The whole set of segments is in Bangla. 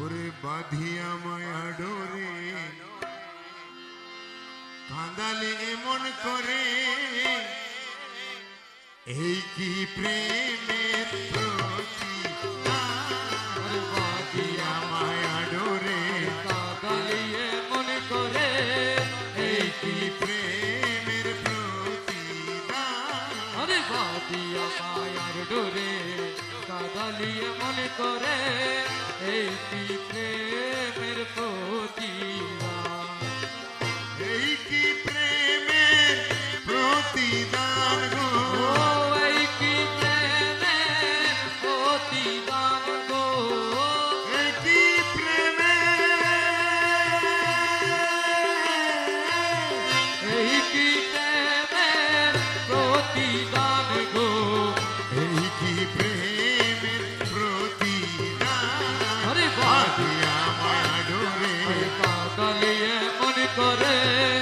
ওরে বাঁধিয়া মায়া ডোরে কাঁদালে এমন করে। এই কি প্রেমের সকলে মনে করে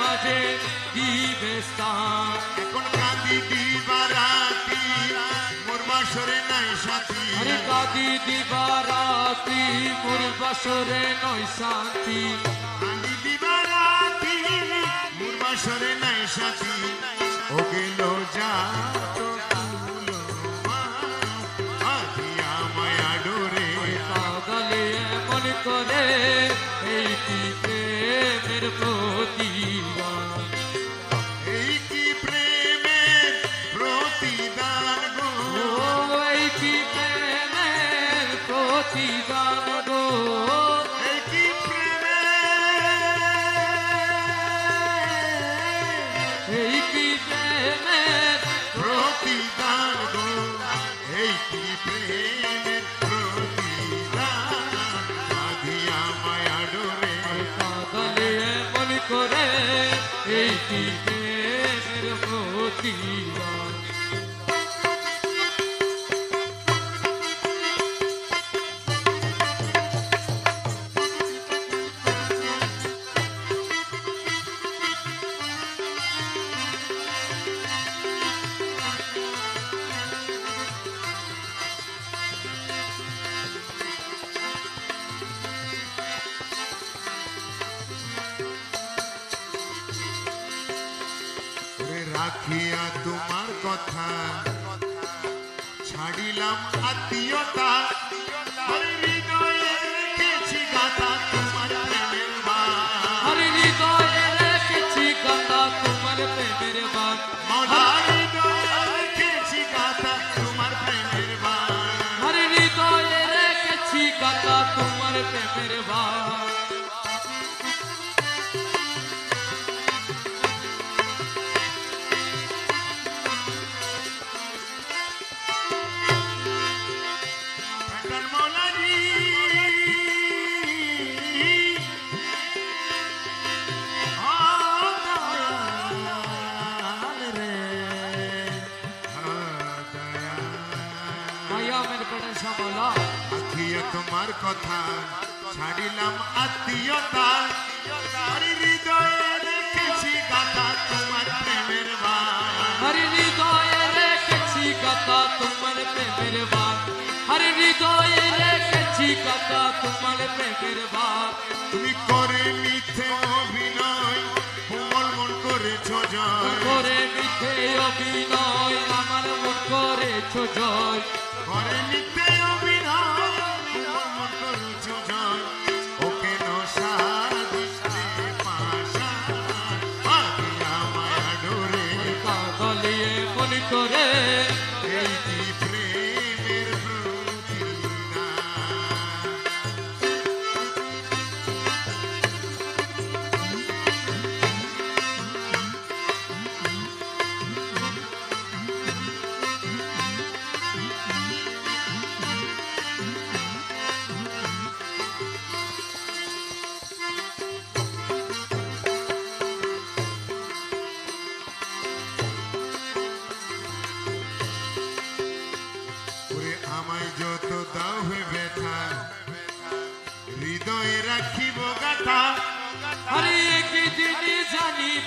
বাজে দিবে এখন কাঁদি দিবা রাতি মোর বাসরে নাই সাথী। আরে কাঁদি দিবা রাতি মোর বাসরে নাই সাথী। কাঁদি দিবা রাতি মোর বাসরে নাই সাথী। ও গেল যা Shiva. chegamos a Piotá. কথা ছাড়িলাম আত্মীয়তা। হরি হৃদয়ে রেখেছি তুমি করে মিথ্যে অভিনয় কোমল মন করেছ জয়। করে মিথ্যে অভিনয় আমার মন করেছ জয়। করে মিথ্যে করে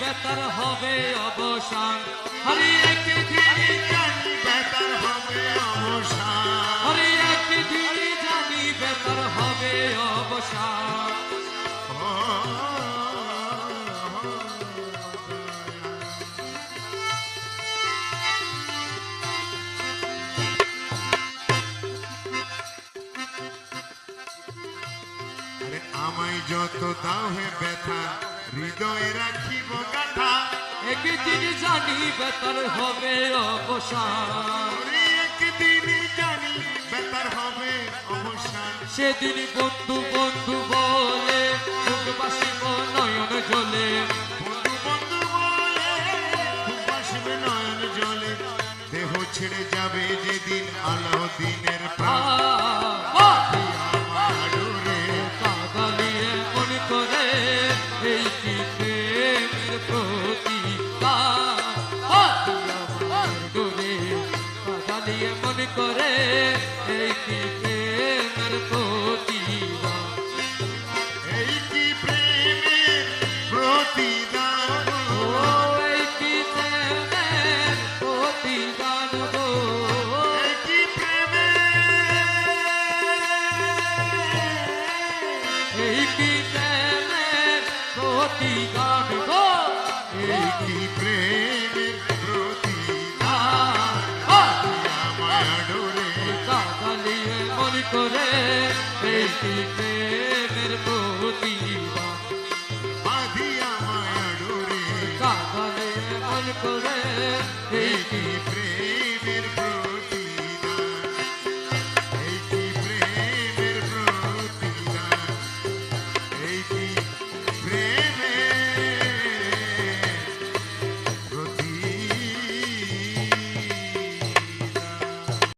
বেতার হবে অবসান। হরি একদিন জানি বেতার হবে অবসান। হরি একদিন জানি, বেতার হবে অবসান। আমায় যত দাও হে ব্যথা হৃদয়ে রাখিব গাথা একদিন জানি বেতার হবে অবসান। একদিন জানি বেতার হবে অবসান। সেদিন বন্ধু বন্ধু বলে মুখ বাসিব নয়ন জলে বন্ধু বন্ধু বলে খুব নয়ন জলে দেহ ছেড়ে যাবে যেদিন আলাউদ্দিনের প্রাণ। করে এই কি প্রেমের প্রতিদান এই কি প্রেমের